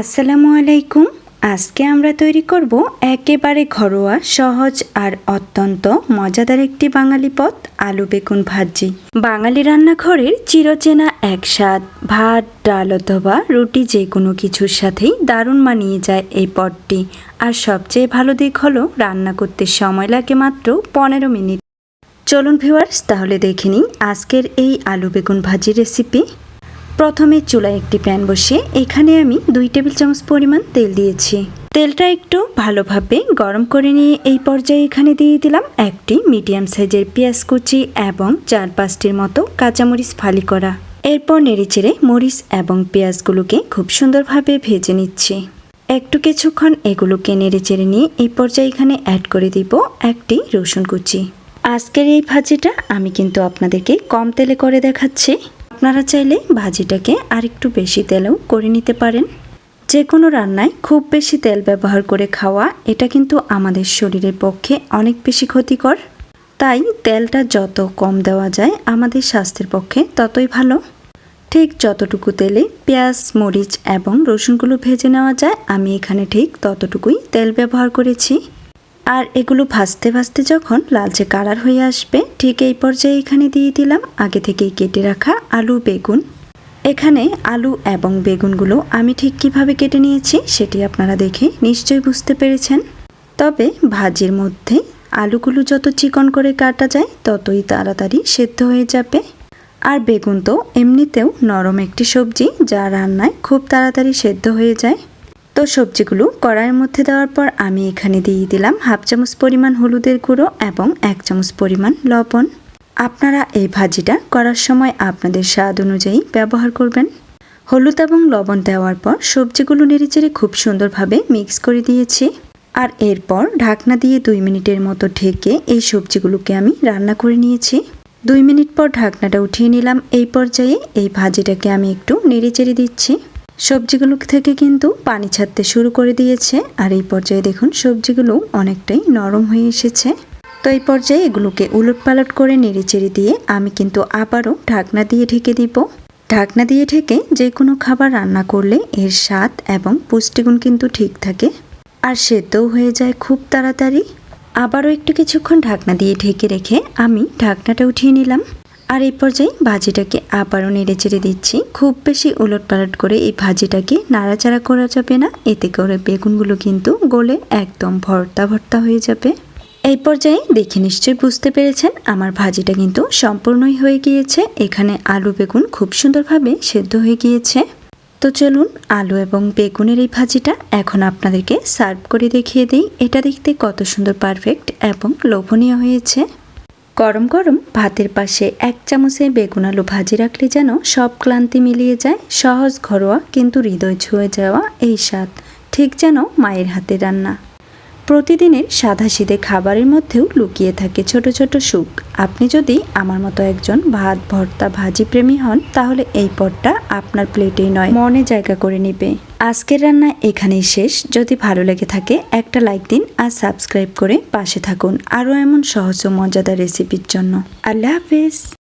আসসালামু আলাইকুম। আজকে আমরা তৈরি করব একেবারে ঘরোয়া, সহজ আর অত্যন্ত মজাদার একটি বাঙালি পদ, আলু বেগুন ভাজি। বাঙালি রান্নাঘরের চিরচেনা এক স্বাদ, ভাত, ডাল অথবা রুটি যে কোনো কিছুর সাথেই দারুণ মানিয়ে যায় এই পদটি। আর সবচেয়ে ভালো দিক হলো, রান্না করতে সময় লাগে মাত্র পনেরো মিনিট। চলুন ভিউয়ার্স তাহলে দেখে নিই আজকের এই আলু বেগুন ভাজি রেসিপি প্রথমে চুলায় একটি প্যান বসিয়ে এখানে আমি দুই টেবিল চামচ পরিমাণ তেল দিয়েছি। তেলটা একটু ভালোভাবে গরম করে নিয়ে এই পর্যায়ে এখানে দিয়ে দিলাম একটি মিডিয়াম সাইজের পেঁয়াজ কুচি এবং চার পাঁচটির মতো কাঁচামরিচ ফালি করা। এরপর নেড়েচেড়ে মরিচ এবং পেঁয়াজগুলোকে খুব সুন্দরভাবে ভেজে নিচ্ছি। একটু কিছুক্ষণ এগুলোকে নেড়ে নেড়েচেড়ে নিয়ে এই পর্যায়ে এখানে অ্যাড করে দিব একটি রসুন কুচি। আজকের এই ভাজিটা আমি কিন্তু আপনাদেরকে কম তেলে করে দেখাচ্ছি। আপনারা চাইলে ভাজিটাকে আরেকটু বেশি তেলেও করে নিতে পারেন। যে কোনো রান্নায় খুব বেশি তেল ব্যবহার করে খাওয়া, এটা কিন্তু আমাদের শরীরের পক্ষে অনেক বেশি ক্ষতিকর। তাই তেলটা যত কম দেওয়া যায়, আমাদের স্বাস্থ্যের পক্ষে ততই ভালো। ঠিক যতটুকু তেলে পেঁয়াজ, মরিচ এবং রসুনগুলো ভেজে নেওয়া যায়, আমি এখানে ঠিক ততটুকুই তেল ব্যবহার করেছি। আর এগুলো ভাজতে ভাজতে যখন লালচে কালার হয়ে আসবে, ঠিক এই পর্যায়ে এখানে দিয়ে দিলাম আগে থেকেই কেটে রাখা আলু, বেগুন। এখানে আলু এবং বেগুনগুলো আমি ঠিক কীভাবে কেটে নিয়েছি সেটি আপনারা দেখে নিশ্চয়ই বুঝতে পেরেছেন। তবে ভাজির মধ্যে আলুগুলো যত চিকন করে কাটা যায়, ততই তাড়াতাড়ি সেদ্ধ হয়ে যাবে। আর বেগুন তো এমনিতেও নরম একটি সবজি, যা রান্নায় খুব তাড়াতাড়ি সেদ্ধ হয়ে যায়। তো সবজিগুলো কড়াইয়ের মধ্যে দেওয়ার পর আমি এখানে দিয়ে দিলাম হাফ চামচ পরিমাণ হলুদের গুঁড়ো এবং এক চামচ পরিমাণ লবণ। আপনারা এই ভাজিটা করার সময় আপনাদের স্বাদ অনুযায়ী ব্যবহার করবেন। হলুদ এবং লবণ দেওয়ার পর সবজিগুলো নেড়েচেড়ে খুব সুন্দরভাবে মিক্স করে দিয়েছি। আর এরপর ঢাকনা দিয়ে দুই মিনিটের মতো ঢেকে এই সবজিগুলোকে আমি রান্না করে নিয়েছি। দুই মিনিট পর ঢাকনাটা উঠিয়ে নিলাম। এই পর্যায়ে এই ভাজিটাকে আমি একটু নেড়েচেড়ে দিচ্ছি। সবজিগুলো থেকে কিন্তু পানি ছাড়তে শুরু করে দিয়েছে। আর এই পর্যায়ে দেখুন, সবজিগুলো অনেকটাই নরম হয়ে এসেছে। তো এই পর্যায়ে এগুলোকে উলট পালট করে নেড়েচেড়ে দিয়ে আমি কিন্তু আবারও ঢাকনা দিয়ে ঢেকে দিব। ঢাকনা দিয়ে ঢেকে যে কোনো খাবার রান্না করলে এর স্বাদ এবং পুষ্টিগুণ কিন্তু ঠিক থাকে। আর সেদ্ধও হয়ে যায় খুব তাড়াতাড়ি। আবারও একটু কিছুক্ষণ ঢাকনা দিয়ে ঢেকে রেখে আমি ঢাকনাটা উঠিয়ে নিলাম। আর এই পর্যায়ে ভাজিটাকে আবারও নেড়ে চেড়ে দিচ্ছি। খুব বেশি উলট পালট করে এই ভাজিটাকে নাড়াচাড়া করা যাবে না। এতে করে বেগুনগুলো কিন্তু গলে একদম ভর্তা ভর্তা হয়ে যাবে। এই পর্যায়ে দেখে নিশ্চয়ই বুঝতে পেরেছেন, আমার ভাজিটা কিন্তু সম্পূর্ণই হয়ে গিয়েছে। এখানে আলু বেগুন খুব সুন্দরভাবে সেদ্ধ হয়ে গিয়েছে। তো চলুন, আলু এবং বেগুনের এই ভাজিটা এখন আপনাদেরকে সার্ভ করে দেখিয়ে দিই। এটা দেখতে কত সুন্দর পারফেক্ট এবং লোভনীয় হয়েছে। গরম গরম ভাতের পাশে এক চামচে বেগুন আলু ভাজি রাখলে যেন সব ক্লান্তি মিলিয়ে যায়, সহজ ঘরোয়া কিন্তু হৃদয় ছুঁয়ে যাওয়া এই স্বাদ, ঠিক যেন মায়ের হাতে রান্না। প্রতিদিনের সাধাসিধে খাবারের মধ্যেও লুকিয়ে থাকে ছোট ছোট সুখ। আপনি যদি আমার মতো একজন ভাত, ভর্তা, ভাজি প্রেমী হন, তাহলে এই পদটা আপনার প্লেটেই নয়, মনে জায়গা করে নিবে। আজকের রান্না এখানেই শেষ। যদি ভালো লেগে থাকে, একটা লাইক দিন আর সাবস্ক্রাইব করে পাশে থাকুন। আরও এমন সহজ ও মজাদার রেসিপির জন্য। আল্লাহ হাফিজ।